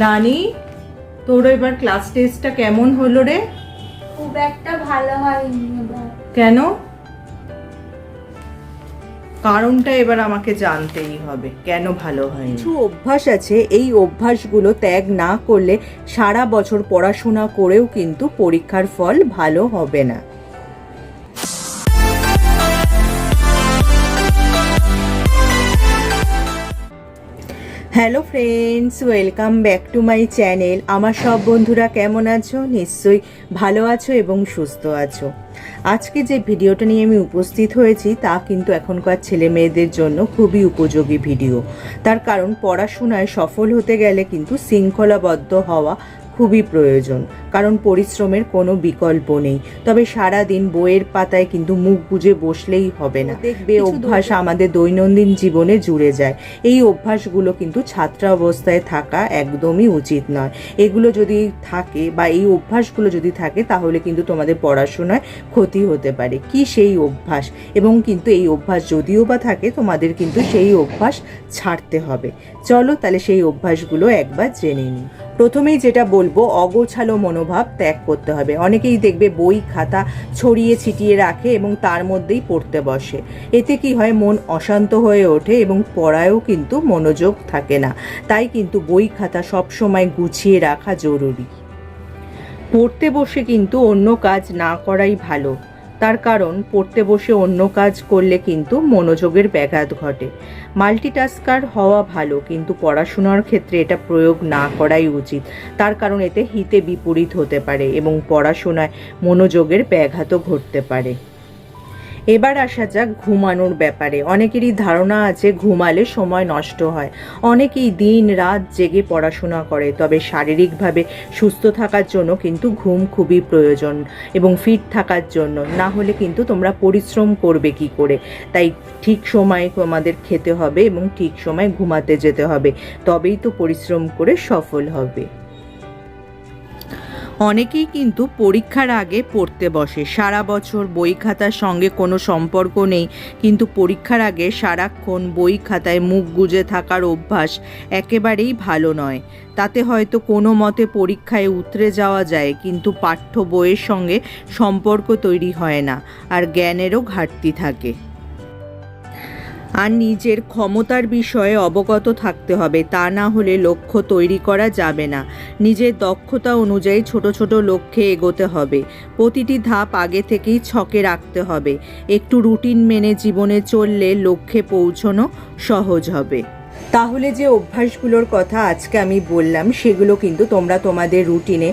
রানী তোর এবার ক্লাস টেস্টটা কেমন হলো রে? খুব একটা ভালো হয়নি এবার। কেন? কারণটা এবার আমাকে জানতেই হবে কেন ভালো হয় কিছু অভ্যাস আছে এই অভ্যাসগুলো ত্যাগ না করলে সারা বছর পড়াশোনা করেও কিন্তু পরীক্ষার ফল ভালো হবে না। Hello friends, welcome back to my channel. আমার সব বন্ধুরা কেমন আছো? নিশ্চয়ই ভালো আছো এবং সুস্থ আছো। আজকে যে ভিডিওটা নিয়ে আমি উপস্থিত হয়েছি, তা কিন্তু এখনকার ছেলে মেয়েদের জন্য খুবই উপযোগী ভিডিও। তার কারণ, পড়াশোনায় সফল হতে গেলে কিন্তু শৃঙ্খলাবদ্ধ হওয়া খুবই প্রয়োজন কারণ পরিশ্রমের কোনো বিকল্প নেই। তবে সারা দিন বইয়ের পাতায় কিন্তু মুখ বুজে বসলেই হবে না। দেখবে অভ্যাস আমাদের দৈনন্দিন জীবনে জুড়ে যায়। এই অভ্যাসগুলো কিন্তু ছাত্রাবস্থায় থাকা একদমই উচিত নয়। এগুলো যদি থাকে বা এই অভ্যাসগুলো যদি থাকে তাহলে কিন্তু তোমাদের পড়াশোনায় ক্ষতি হতে পারে। কি সেই অভ্যাস? এবং কিন্তু এই অভ্যাস যদিও বা থাকে তোমাদের কিন্তু সেই অভ্যাস ছাড়তে হবে। চলো তাহলে সেই অভ্যাসগুলো একবার জেনে নিই। প্রথমেই যেটা বলব, অগোছালো মনোভাব ত্যাগ করতে হবে। অনেকেই দেখবে বই, খাতা ছড়িয়ে ছিটিয়ে রাখে এবং তার মধ্যেই পড়তে বসে। এতে কি হয়, মন অশান্ত হয়ে ওঠে এবং পড়ায়ও কিন্তু মনোযোগ থাকে না। তাই কিন্তু বই, খাতা সবসময় গুছিয়ে রাখা জরুরি। পড়তে বসে কিন্তু অন্য কাজ না করাই ভালো। তার কারণ, পড়তে বসে অন্য কাজ করলে কিন্তু মনোযোগের ব্যাঘাত ঘটে। মাল্টিটাস্কার হওয়া ভালো, কিন্তু পড়াশোনার ক্ষেত্রে এটা প্রয়োগ না করাই উচিত। তার কারণ এতে হিতে বিপরীত হতে পারে এবং পড়াশোনায় মনোযোগের ব্যাঘাতও ঘটতে পারে। এবার আসা যাক ঘুমানোর ব্যাপারে। অনেকেরই ধারণা আছে ঘুমালে সময় নষ্ট হয়। অনেকেই দিন রাত জেগে পড়াশোনা করে, তবে শারীরিকভাবে সুস্থ থাকার জন্য কিন্তু ঘুম খুবই প্রয়োজন এবং ফিট থাকার জন্য। না হলে কিন্তু তোমরা পরিশ্রম করবে কি করে? তাই ঠিক সময়ে তোমাদের খেতে হবে এবং ঠিক সময় ঘুমাতে যেতে হবে। তবেই তো পরিশ্রম করে সফল হবে। অনেকেই কিন্তু পরীক্ষার আগে পড়তে বসে। সারা বছর বই খাতার সঙ্গে কোনো সম্পর্ক নেই, কিন্তু পরীক্ষার আগে সারাক্ষণ বই খাতায় মুখ গুজে থাকার অভ্যাস একেবারেই ভালো নয়। তাতে হয়তো কোনো মতে পরীক্ষায় উতরে যাওয়া যায়, কিন্তু পাঠ্য বইয়ের সঙ্গে সম্পর্ক তৈরি হয় না, আর জ্ঞানেরও ঘাটতি থাকে। আর নিজের ক্ষমতার বিষয়ে অবগত থাকতে হবে, তা না হলে লক্ষ্য তৈরি করা যাবে না। নিজের দক্ষতা অনুযায়ী ছোট ছোট লক্ষ্যে এগোতে হবে। প্রতিটি ধাপ আগে থেকেই ছকে রাখতে হবে। একটু রুটিন মেনে জীবনে চললে লক্ষ্যে পৌঁছনো সহজ হবে। তাহলে যে অভ্যাসগুলোর কথা আজকে আমি বললাম, সেগুলো কিন্তু তোমরা তোমাদের রুটিনে